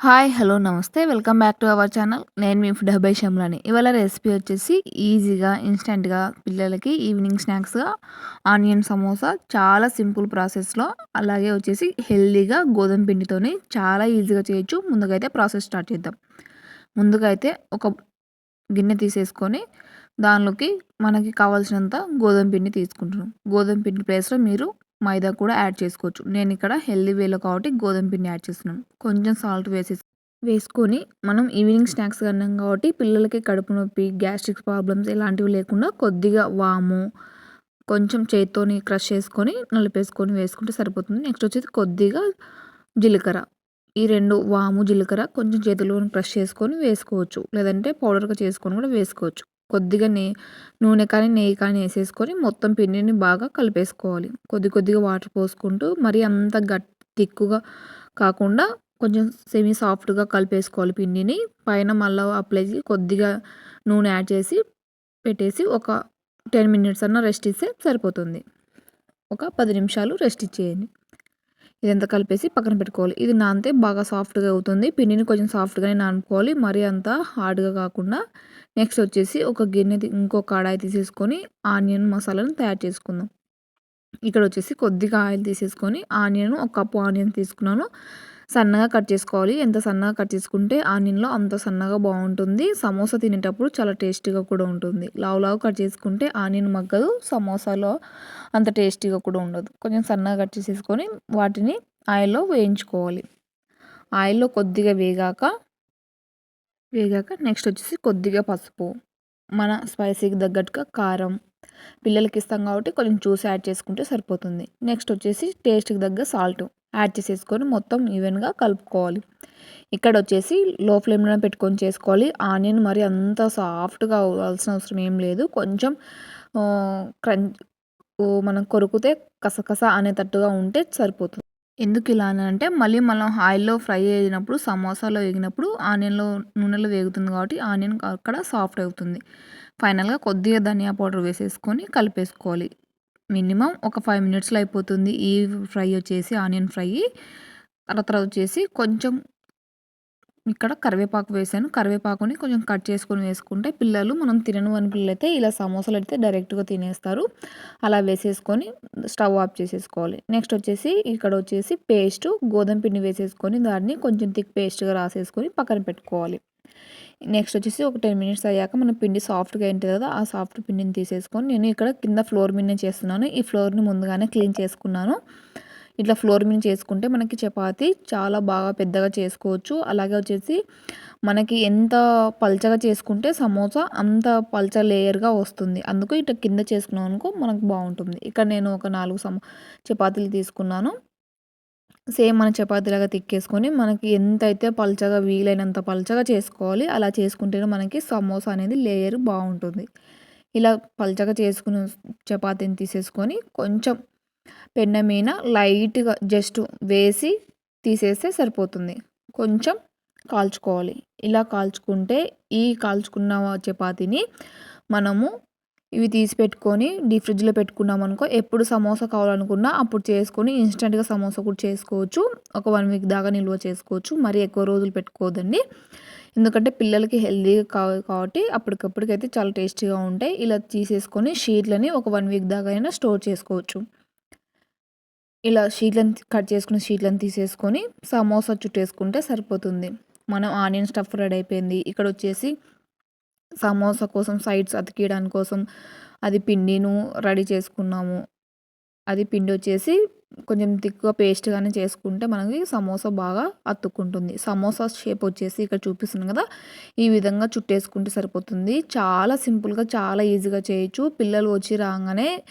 Hi hello నమస్తే. Welcome back to our channel. నేను మీ ఫుడ్ హబై షమ్లాని. ఇవాళ రెసిపీ వచ్చేసి ఈజీగా ఇన్స్టెంట్గా పిల్లలకి ఈవినింగ్ స్నాక్స్గా ఆనియన్ సమోసా చాలా సింపుల్ ప్రాసెస్లో అలాగే వచ్చేసి హెల్దీగా గోధుమ పిండితోని చాలా ఈజీగా చేయొచ్చు. ముందుకైతే ప్రాసెస్ స్టార్ట్ చేద్దాం. ముందుగా అయితే ఒక గిన్నె తీసేసుకొని దానిలోకి మనకి కావాల్సినంత గోధుమ పిండి తీసుకుంటున్నాం. గోధుమ పిండి ప్లేస్లో మీరు మైదా కూడా యాడ్ చేసుకోవచ్చు. నేను ఇక్కడ హెల్దీ వేలో కాబట్టి గోధుమ పిండి యాడ్ చేస్తున్నాను. కొంచెం సాల్ట్ వేసేసి వేసుకొని మనం ఈవినింగ్ స్నాక్స్ అన్నాం కాబట్టి పిల్లలకి కడుపు నొప్పి గ్యాస్ట్రిక్ ప్రాబ్లమ్స్ ఇలాంటివి లేకుండా కొద్దిగా వాము కొంచెం చేతితోని క్రష్ చేసుకొని నలిపేసుకొని వేసుకుంటే సరిపోతుంది. నెక్స్ట్ వచ్చేసి కొద్దిగా జీలకర్ర. ఈ రెండు వాము జీలకర్ర కొంచెం చేతిలో క్రష్ చేసుకొని వేసుకోవచ్చు. లేదంటే పౌడర్గా చేసుకొని కూడా వేసుకోవచ్చు. కొద్దిగా నే నూనె కానీ నెయ్యి కానీ వేసేసుకొని మొత్తం పిండిని బాగా కలిపేసుకోవాలి. కొద్ది కొద్దిగా వాటర్ పోసుకుంటూ మరి అంత గట్టి తిక్కుగా కాకుండా కొంచెం సెమీ సాఫ్ట్గా కలిపేసుకోవాలి పిండిని. పైన మళ్ళీ అప్లై కొద్దిగా నూనె యాడ్ చేసి పెట్టేసి ఒక టెన్ మినిట్స్ అన్న రెస్ట్ ఇస్తే సరిపోతుంది. ఒక పది నిమిషాలు రెస్ట్ ఇచ్చేయండి. ఇదంతా కలిపేసి పక్కన పెట్టుకోవాలి. ఇది నానితే బాగా సాఫ్ట్గా అవుతుంది. పిండిని కొంచెం సాఫ్ట్గానే నానుకోవాలి. మరీ అంత హార్డ్గా కాకుండా నెక్స్ట్ వచ్చేసి ఒక గిన్నె ఇంకో కడాయి తీసేసుకొని ఆనియన్ మసాలాను తయారు చేసుకుందాం. ఇక్కడ వచ్చేసి కొద్దిగా ఆయిల్ తీసేసుకొని ఆనియన్ ఒక కప్పు ఆనియన్ తీసుకున్నాను. సన్నగా కట్ చేసుకోవాలి. ఎంత సన్నగా కట్ చేసుకుంటే ఆనియన్లో అంత సన్నగా బాగుంటుంది. సమోసా తినేటప్పుడు చాలా టేస్టీగా కూడా ఉంటుంది. లావు లావు కట్ చేసుకుంటే ఆనియన్ మగ్గదు సమోసాలో అంత టేస్టీగా కూడా ఉండదు. కొంచెం సన్నగా కట్ చేసేసుకొని వాటిని ఆయిల్లో వేయించుకోవాలి. ఆయిల్లో కొద్దిగా వేగాక వేగాక నెక్స్ట్ వచ్చేసి కొద్దిగా పసుపు. మన స్పైసీకి తగ్గట్టుగా కారం. పిల్లలకి ఇస్తాం కాబట్టి కొంచెం చూసి యాడ్ చేసుకుంటే సరిపోతుంది. నెక్స్ట్ వచ్చేసి టేస్ట్కి తగ్గ సాల్ట్. యాడ్ చేసేసుకొని మొత్తం ఈవెన్గా కలుపుకోవాలి. ఇక్కడ వచ్చేసి లో ఫ్లేమ్లో పెట్టుకొని చేసుకోవాలి. ఆనియన్ మరి అంత సాఫ్ట్గా అవ్వాల్సిన అవసరం ఏం లేదు. కొంచెం క్రంచ్ మనం కొరుకుతే కసకస అనేటట్టుగా ఉంటే సరిపోతుంది. ఎందుకు ఇలా అని అంటే మళ్ళీ మనం ఆయిల్లో ఫ్రై అయినప్పుడు సమోసాలో వేగినప్పుడు ఆనియన్లో నూనెలో వేగుతుంది కాబట్టి ఆనియన్ అక్కడ సాఫ్ట్ అవుతుంది. ఫైనల్గా కొద్దిగా ధనియా పౌడర్ వేసేసుకొని కలిపేసుకోవాలి. మినిమం ఒక ఫైవ్ మినిట్స్లో అయిపోతుంది. ఈ ఫ్రై వచ్చేసి ఆనియన్ ఫ్రై. తర్వాత వచ్చేసి కొంచెం ఇక్కడ కరివేపాకు వేసాను. కరివేపాకుని కొంచెం కట్ చేసుకొని వేసుకుంటే పిల్లలు మనం తినను అని పిల్లలు అయితే ఇలా సమోసాలు అయితే డైరెక్ట్గా తినేస్తారు. అలా వేసేసుకొని స్టవ్ ఆఫ్ చేసేసుకోవాలి. నెక్స్ట్ వచ్చేసి ఇక్కడ వచ్చేసి పేస్ట్ గోధుమ పిండి వేసేసుకొని దాన్ని కొంచెం థిక్ పేస్ట్గా రాసేసుకొని పక్కన పెట్టుకోవాలి. నెక్స్ట్ వచ్చేసి ఒక టెన్ మినిట్స్ అయ్యాక మన పిండి సాఫ్ట్గా ఉంటుంది కదా ఆ సాఫ్ట్ పిండిని తీసేసుకొని నేను ఇక్కడ కింద ఫ్లోర్ మీద చేస్తున్నాను. ఈ ఫ్లోర్ని ముందుగానే క్లీన్ చేసుకున్నాను. ఇట్లా ఫ్లోర్ మీద చేసుకుంటే మనకి చపాతి చాలా బాగా పెద్దగా చేసుకోవచ్చు. అలాగే వచ్చేసి మనకి ఎంత పల్చగా చేసుకుంటే సమోసా అంత పల్చ లేయర్గా వస్తుంది. అందుకు ఇట్లా కింద చేసుకున్నాం అనుకో మనకు బాగుంటుంది. ఇక్కడ నేను ఒక నాలుగు సమ చపాతీలు తీసుకున్నాను. సేమ్ మన చపాతీలాగా తిక్కేసుకొని మనకి ఎంత అయితే పల్చగా వీలైనంత పల్చగా చేసుకోవాలి అలా చేసుకుంటేనే మనకి సమోసా అనేది లేయర్ బాగుంటుంది. ఇలా పల్చగా చేసుకున్న చపాతీని తీసేసుకొని కొంచెం పెన్న మీద లైట్గా జస్ట్ వేసి తీసేస్తే సరిపోతుంది. కొంచెం కాల్చుకోవాలి. ఇలా కాల్చుకుంటే ఈ కాల్చుకున్న చపాతీని మనము ఇవి తీసి పెట్టుకొని డీప్ ఫ్రిడ్జ్లో పెట్టుకున్నాం అనుకో ఎప్పుడు సమోసా కావాలనుకున్నా అప్పుడు చేసుకొని ఇన్స్టెంట్గా సమోసా కూడా చేసుకోవచ్చు. ఒక వన్ వీక్ దాకా నిల్వ చేసుకోవచ్చు. మరి ఎక్కువ రోజులు పెట్టుకోవద్దండి. ఎందుకంటే పిల్లలకి హెల్దీగా కావాలి కాబట్టి అప్పటికప్పటికైతే చాలా టేస్టీగా ఉంటాయి. ఇలా తీసేసుకొని షీట్లని ఒక వన్ వీక్ దాకా అయినా స్టోర్ చేసుకోవచ్చు. ఇలా షీట్లను కట్ చేసుకున్న షీట్లను తీసేసుకొని సమోసా చుట్టేసుకుంటే సరిపోతుంది. మనం ఆనియన్ స్టఫ్ రెడీ అయిపోయింది. ఇక్కడ వచ్చేసి సమోసా కోసం సైడ్స్ అతికేయడానికి కోసం అది పిండిను రెడీ చేసుకున్నాము. అది పిండి వచ్చేసి కొంచెం తిక్కుగా పేస్ట్గానే చేసుకుంటే మనకి సమోసా బాగా అతుక్కుంటుంది. సమోసా షేప్ వచ్చేసి ఇక్కడ చూపిస్తుంది కదా ఈ విధంగా చుట్టేసుకుంటే సరిపోతుంది. చాలా సింపుల్గా చాలా ఈజీగా చేయొచ్చు. పిల్లలు వచ్చి రాగానే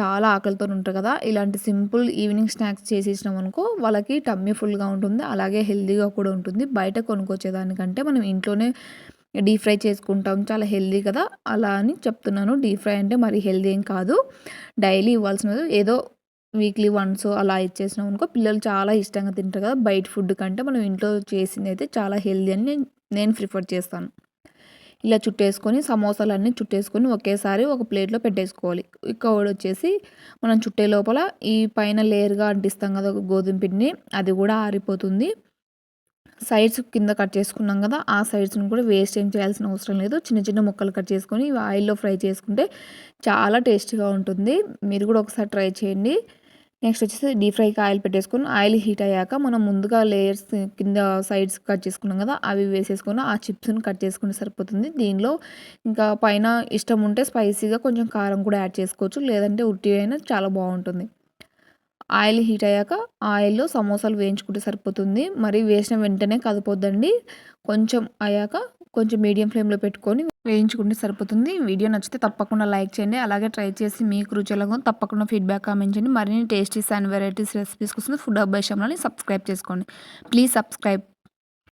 చాలా ఆకలితో ఉంటారు కదా ఇలాంటి సింపుల్ ఈవినింగ్ స్నాక్స్ చేసేసినాం అనుకో వాళ్ళకి టమ్మీ ఫుల్గా ఉంటుంది. అలాగే హెల్తీగా కూడా ఉంటుంది. బయట కొనుక్కొచ్చేదానికంటే మనం ఇంట్లోనే డీప్ ఫ్రై చేసుకుంటాం. చాలా హెల్దీ కదా? అలా అని చెప్తున్నాను. డీప్ ఫ్రై అంటే మరి హెల్దీ ఏం కాదు. డైలీ ఇవ్వాల్సినది ఏదో వీక్లీ వన్స్ అలా ఇచ్చేసినాం అనుకో పిల్లలు చాలా ఇష్టంగా తింటారు కదా? బయట ఫుడ్ కంటే మనం ఇంట్లో చేసింది అయితే చాలా హెల్దీ అని నేను ప్రిఫర్ చేస్తాను. ఇలా చుట్టేసుకొని సమోసాలన్నీ చుట్టేసుకొని ఒకేసారి ఒక ప్లేట్లో పెట్టేసుకోవాలి. ఇంకోటి వచ్చేసి మనం చుట్టే లోపల ఈ పైన లేయర్గా అంటిస్తాం కదా గోధుమ పిండిని అది కూడా ఆరిపోతుంది. సైడ్స్ కింద కట్ చేసుకున్నాం కదా ఆ సైడ్స్ని కూడా వేస్ట్ ఏం చేయాల్సిన అవసరం లేదు. చిన్న చిన్న ముక్కలు కట్ చేసుకొని ఇవి ఆయిల్లో ఫ్రై చేసుకుంటే చాలా టేస్టీగా ఉంటుంది. మీరు కూడా ఒకసారి ట్రై చేయండి. నెక్స్ట్ వచ్చేసి డీప్ ఫ్రైకి ఆయిల్ పెట్టేసుకొని ఆయిల్ హీట్ అయ్యాక మనం ముందుగా లేయర్స్ కింద సైడ్స్ కట్ చేసుకున్నాం కదా అవి వేసేసుకొని ఆ చిప్స్ని కట్ చేసుకుంటే సరిపోతుంది. దీనిలో ఇంకా పైన ఇష్టం ఉంటే స్పైసీగా కొంచెం కారం కూడా యాడ్ చేసుకోవచ్చు. లేదంటే ఉట్టి అయినా చాలా బాగుంటుంది. ఆయిల్ హీట్ అయ్యాక ఆయిల్లో సమోసాలు వేయించుకుంటే సరిపోతుంది. మరి వేసిన వెంటనే కదపొద్దండి. కొంచెం అయ్యాక కొంచెం మీడియం ఫ్లేమ్లో పెట్టుకొని వేయించుకుంటే సరిపోతుంది. వీడియో నచ్చితే తప్పకుండా లైక్ చేయండి. అలాగే ట్రై చేసి మీకు రుచి ఎలాగో తప్పకుండా ఫీడ్బ్యాక్ కామెంట్ చేయండి. మరిన్ని టేస్టీస్ అండ్ వెరైటీస్ రెసిపీస్ కోసం ఫుడ్ అబ్బాయి సబ్స్క్రైబ్ చేసుకోండి. Please subscribe